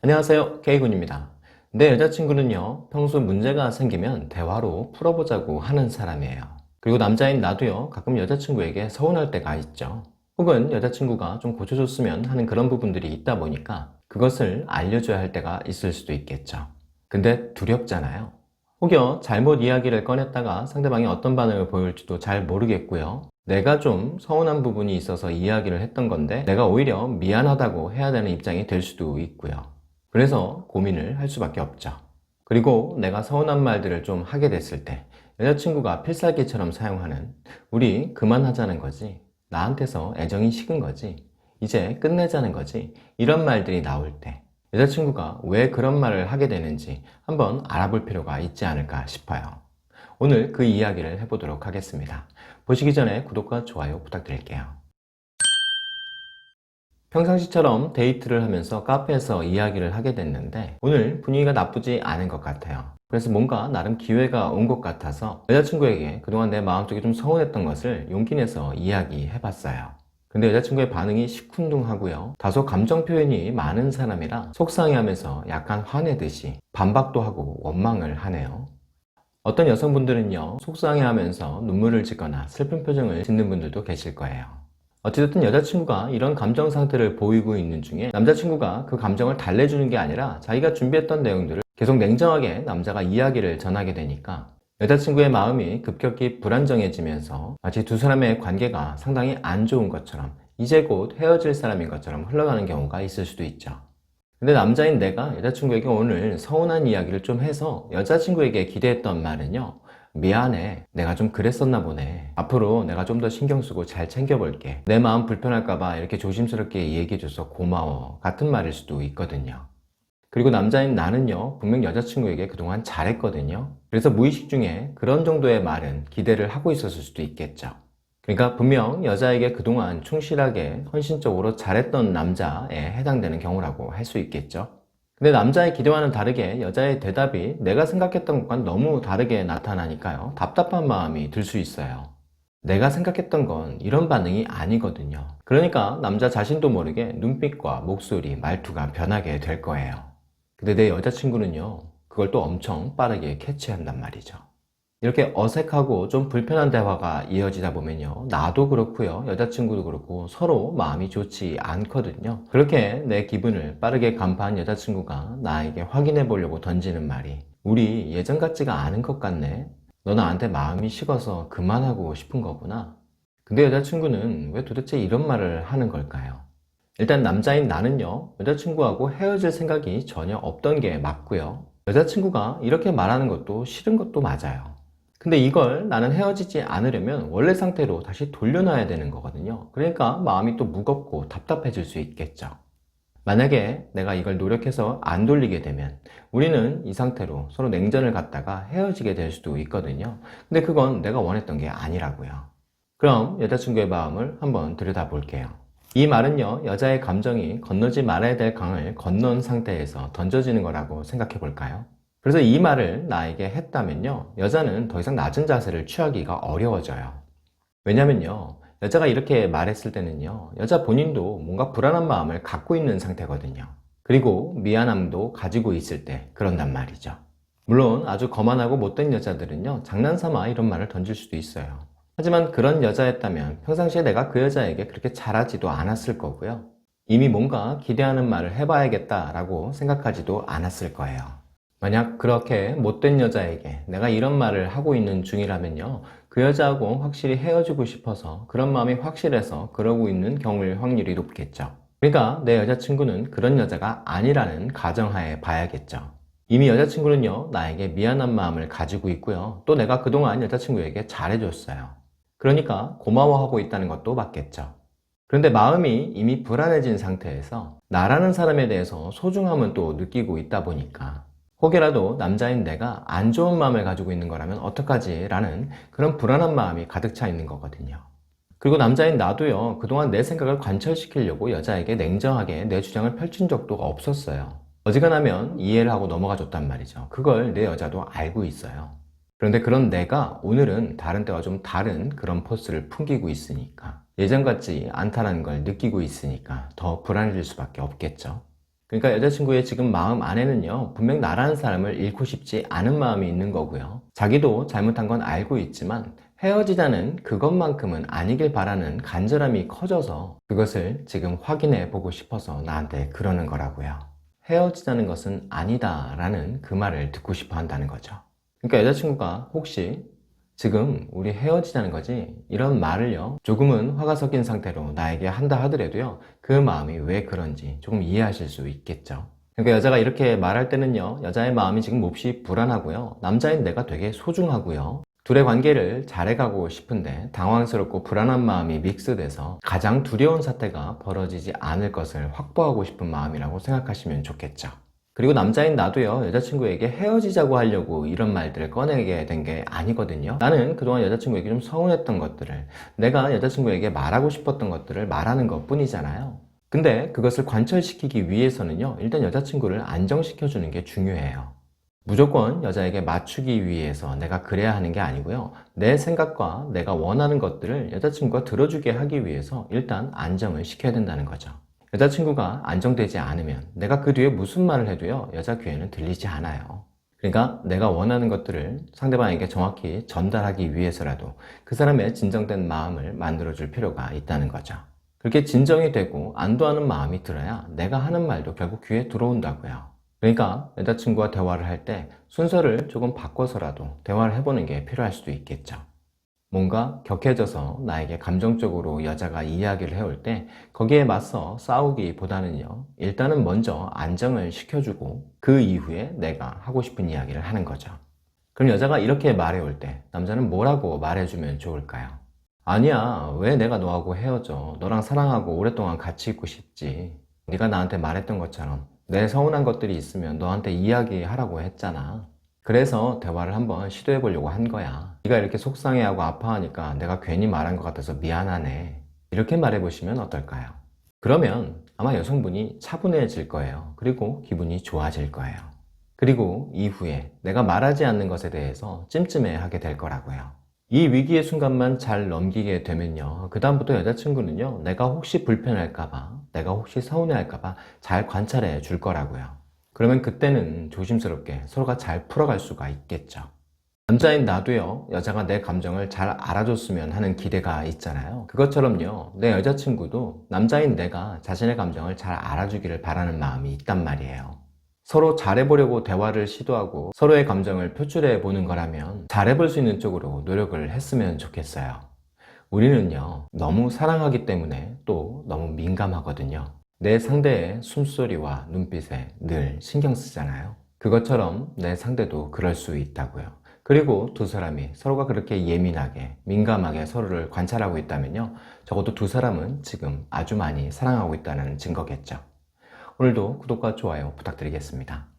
안녕하세요. K군입니다. 내 여자친구는요 평소 문제가 생기면 대화로 풀어보자고 하는 사람이에요. 그리고 남자인 나도요 가끔 여자친구에게 서운할 때가 있죠. 혹은 여자친구가 좀 고쳐줬으면 하는 그런 부분들이 있다 보니까 그것을 알려줘야 할 때가 있을 수도 있겠죠. 근데 두렵잖아요. 혹여 잘못 이야기를 꺼냈다가 상대방이 어떤 반응을 보일지도 잘 모르겠고요. 내가 좀 서운한 부분이 있어서 이야기를 했던 건데 내가 오히려 미안하다고 해야 되는 입장이 될 수도 있고요 그래서 고민을 할 수밖에 없죠. 그리고 내가 서운한 말들을 좀 하게 됐을 때 여자친구가 필살기처럼 사용하는 우리 그만하자는 거지 나한테서 애정이 식은 거지 이제 끝내자는 거지 이런 말들이 나올 때 여자친구가 왜 그런 말을 하게 되는지 한번 알아볼 필요가 있지 않을까 싶어요. 오늘 그 이야기를 해보도록 하겠습니다. 보시기 전에 구독과 좋아요 부탁드릴게요. 평상시처럼 데이트를 하면서 카페에서 이야기를 하게 됐는데 오늘 분위기가 나쁘지 않은 것 같아요. 그래서 뭔가 나름 기회가 온 것 같아서 여자친구에게 그동안 내 마음속에 좀 서운했던 것을 용기 내서 이야기해 봤어요. 근데 여자친구의 반응이 시큰둥하고요. 다소 감정 표현이 많은 사람이라 속상해 하면서 약간 화내듯이 반박도 하고 원망을 하네요. 어떤 여성분들은요, 속상해 하면서 눈물을 짓거나 슬픈 표정을 짓는 분들도 계실 거예요. 어찌됐든 여자친구가 이런 감정 상태를 보이고 있는 중에 남자친구가 그 감정을 달래주는 게 아니라 자기가 준비했던 내용들을 계속 냉정하게 남자가 이야기를 전하게 되니까 여자친구의 마음이 급격히 불안정해지면서 마치 두 사람의 관계가 상당히 안 좋은 것처럼 이제 곧 헤어질 사람인 것처럼 흘러가는 경우가 있을 수도 있죠. 근데 남자인 내가 여자친구에게 오늘 서운한 이야기를 좀 해서 여자친구에게 기대했던 말은요. 미안해. 내가 좀 그랬었나 보네. 앞으로 내가 좀 더 신경 쓰고 잘 챙겨볼게. 내 마음 불편할까봐 이렇게 조심스럽게 얘기해줘서 고마워. 같은 말일 수도 있거든요. 그리고 남자인 나는요, 분명 여자친구에게 그동안 잘했거든요. 그래서 무의식 중에 그런 정도의 말은 기대를 하고 있었을 수도 있겠죠. 그러니까 분명 여자에게 그동안 충실하게 헌신적으로 잘했던 남자에 해당되는 경우라고 할 수 있겠죠. 근데 남자의 기대와는 다르게 여자의 대답이 내가 생각했던 것과 너무 다르게 나타나니까요. 답답한 마음이 들 수 있어요. 내가 생각했던 건 이런 반응이 아니거든요. 그러니까 남자 자신도 모르게 눈빛과 목소리, 말투가 변하게 될 거예요. 근데 내 여자친구는요, 그걸 또 엄청 빠르게 캐치한단 말이죠. 이렇게 어색하고 좀 불편한 대화가 이어지다 보면요. 나도 그렇고요. 여자친구도 그렇고 서로 마음이 좋지 않거든요. 그렇게 내 기분을 빠르게 간파한 여자친구가 나에게 확인해 보려고 던지는 말이 우리 예전 같지가 않은 것 같네. 너 나한테 마음이 식어서 그만하고 싶은 거구나. 근데 여자친구는 왜 도대체 이런 말을 하는 걸까요? 일단 남자인 나는요. 여자친구하고 헤어질 생각이 전혀 없던 게 맞고요. 여자친구가 이렇게 말하는 것도 싫은 것도 맞아요. 근데 이걸 나는 헤어지지 않으려면 원래 상태로 다시 돌려놔야 되는 거거든요. 그러니까 마음이 또 무겁고 답답해질 수 있겠죠. 만약에 내가 이걸 노력해서 안 돌리게 되면 우리는 이 상태로 서로 냉전을 갖다가 헤어지게 될 수도 있거든요. 근데 그건 내가 원했던 게 아니라고요. 그럼 여자친구의 마음을 한번 들여다 볼게요. 이 말은요, 여자의 감정이 건너지 말아야 될 강을 건넌 상태에서 던져지는 거라고 생각해 볼까요? 그래서 이 말을 나에게 했다면요, 여자는 더 이상 낮은 자세를 취하기가 어려워져요. 왜냐면요, 여자가 이렇게 말했을 때는요, 여자 본인도 뭔가 불안한 마음을 갖고 있는 상태거든요. 그리고 미안함도 가지고 있을 때 그런단 말이죠. 물론 아주 거만하고 못된 여자들은요, 장난삼아 이런 말을 던질 수도 있어요. 하지만 그런 여자였다면 평상시에 내가 그 여자에게 그렇게 잘하지도 않았을 거고요. 이미 뭔가 기대하는 말을 해봐야겠다라고 생각하지도 않았을 거예요. 만약 그렇게 못된 여자에게 내가 이런 말을 하고 있는 중이라면요. 그 여자하고 확실히 헤어지고 싶어서 그런 마음이 확실해서 그러고 있는 경우일 확률이 높겠죠. 그러니까 내 여자친구는 그런 여자가 아니라는 가정하에 봐야겠죠. 이미 여자친구는요, 나에게 미안한 마음을 가지고 있고요. 또 내가 그동안 여자친구에게 잘해줬어요. 그러니까 고마워하고 있다는 것도 맞겠죠. 그런데 마음이 이미 불안해진 상태에서 나라는 사람에 대해서 소중함은 또 느끼고 있다 보니까 혹여라도 남자인 내가 안 좋은 마음을 가지고 있는 거라면 어떡하지? 라는 그런 불안한 마음이 가득 차 있는 거거든요. 그리고 남자인 나도요, 그동안 내 생각을 관철시키려고 여자에게 냉정하게 내 주장을 펼친 적도 없었어요. 어지간하면 이해를 하고 넘어가 줬단 말이죠. 그걸 내 여자도 알고 있어요. 그런데 그런 내가 오늘은 다른 때와 좀 다른 그런 포스를 풍기고 있으니까 예전 같지 않다는 걸 느끼고 있으니까 더 불안해질 수밖에 없겠죠. 그러니까 여자친구의 지금 마음 안에는요, 분명 나라는 사람을 잃고 싶지 않은 마음이 있는 거고요. 자기도 잘못한 건 알고 있지만 헤어지자는 그것만큼은 아니길 바라는 간절함이 커져서 그것을 지금 확인해 보고 싶어서 나한테 그러는 거라고요. 헤어지자는 것은 아니다 라는 그 말을 듣고 싶어 한다는 거죠. 그러니까 여자친구가 혹시 지금 우리 헤어지자는 거지? 이런 말을요 조금은 화가 섞인 상태로 나에게 한다 하더라도요 그 마음이 왜 그런지 조금 이해하실 수 있겠죠? 그러니까 여자가 이렇게 말할 때는요 여자의 마음이 지금 몹시 불안하고요 남자인 내가 되게 소중하고요. 둘의 관계를 잘해가고 싶은데 당황스럽고 불안한 마음이 믹스돼서 가장 두려운 사태가 벌어지지 않을 것을 확보하고 싶은 마음이라고 생각하시면 좋겠죠 그리고 남자인 나도요, 여자친구에게 헤어지자고 하려고 이런 말들을 꺼내게 된 게 아니거든요. 나는 그동안 여자친구에게 좀 서운했던 것들을, 내가 여자친구에게 말하고 싶었던 것들을 말하는 것 뿐이잖아요. 근데 그것을 관철시키기 위해서는요, 일단 여자친구를 안정시켜주는 게 중요해요. 무조건 여자에게 맞추기 위해서 내가 그래야 하는 게 아니고요. 내 생각과 내가 원하는 것들을 여자친구가 들어주게 하기 위해서 일단 안정을 시켜야 된다는 거죠. 여자친구가 안정되지 않으면 내가 그 뒤에 무슨 말을 해도요 여자 귀에는 들리지 않아요. 그러니까 내가 원하는 것들을 상대방에게 정확히 전달하기 위해서라도 그 사람의 진정된 마음을 만들어 줄 필요가 있다는 거죠. 그렇게 진정이 되고 안도하는 마음이 들어야 내가 하는 말도 결국 귀에 들어온다고요. 그러니까 여자친구와 대화를 할 때 순서를 조금 바꿔서라도 대화를 해보는 게 필요할 수도 있겠죠 뭔가 격해져서 나에게 감정적으로 여자가 이야기를 해올 때 거기에 맞서 싸우기보다는요 일단은 먼저 안정을 시켜주고 그 이후에 내가 하고 싶은 이야기를 하는 거죠. 그럼 여자가 이렇게 말해올 때 남자는 뭐라고 말해주면 좋을까요? 아니야 왜 내가 너하고 헤어져? 너랑 사랑하고 오랫동안 같이 있고 싶지? 네가 나한테 말했던 것처럼 내 서운한 것들이 있으면 너한테 이야기하라고 했잖아 그래서 대화를 한번 시도해 보려고 한 거야. 네가 이렇게 속상해하고 아파하니까 내가 괜히 말한 것 같아서 미안하네. 이렇게 말해 보시면 어떨까요? 그러면 아마 여성분이 차분해질 거예요. 그리고 기분이 좋아질 거예요. 그리고 이후에 내가 말하지 않는 것에 대해서 찜찜해 하게 될 거라고요. 이 위기의 순간만 잘 넘기게 되면요. 그다음부터 여자친구는요. 내가 혹시 불편할까봐, 내가 혹시 서운해할까봐 잘 관찰해 줄 거라고요. 그러면 그때는 조심스럽게 서로가 잘 풀어갈 수가 있겠죠. 남자인 나도요, 여자가 내 감정을 잘 알아줬으면 하는 기대가 있잖아요. 그것처럼요, 내 여자친구도 남자인 내가 자신의 감정을 잘 알아주기를 바라는 마음이 있단 말이에요. 서로 잘해보려고 대화를 시도하고 서로의 감정을 표출해 보는 거라면 잘해볼 수 있는 쪽으로 노력을 했으면 좋겠어요. 우리는요, 너무 사랑하기 때문에 또 너무 민감하거든요. 내 상대의 숨소리와 눈빛에 늘 신경 쓰잖아요. 그것처럼 내 상대도 그럴 수 있다고요. 그리고 두 사람이 서로가 그렇게 예민하게, 민감하게 서로를 관찰하고 있다면요. 적어도 두 사람은 지금 아주 많이 사랑하고 있다는 증거겠죠. 오늘도 구독과 좋아요 부탁드리겠습니다.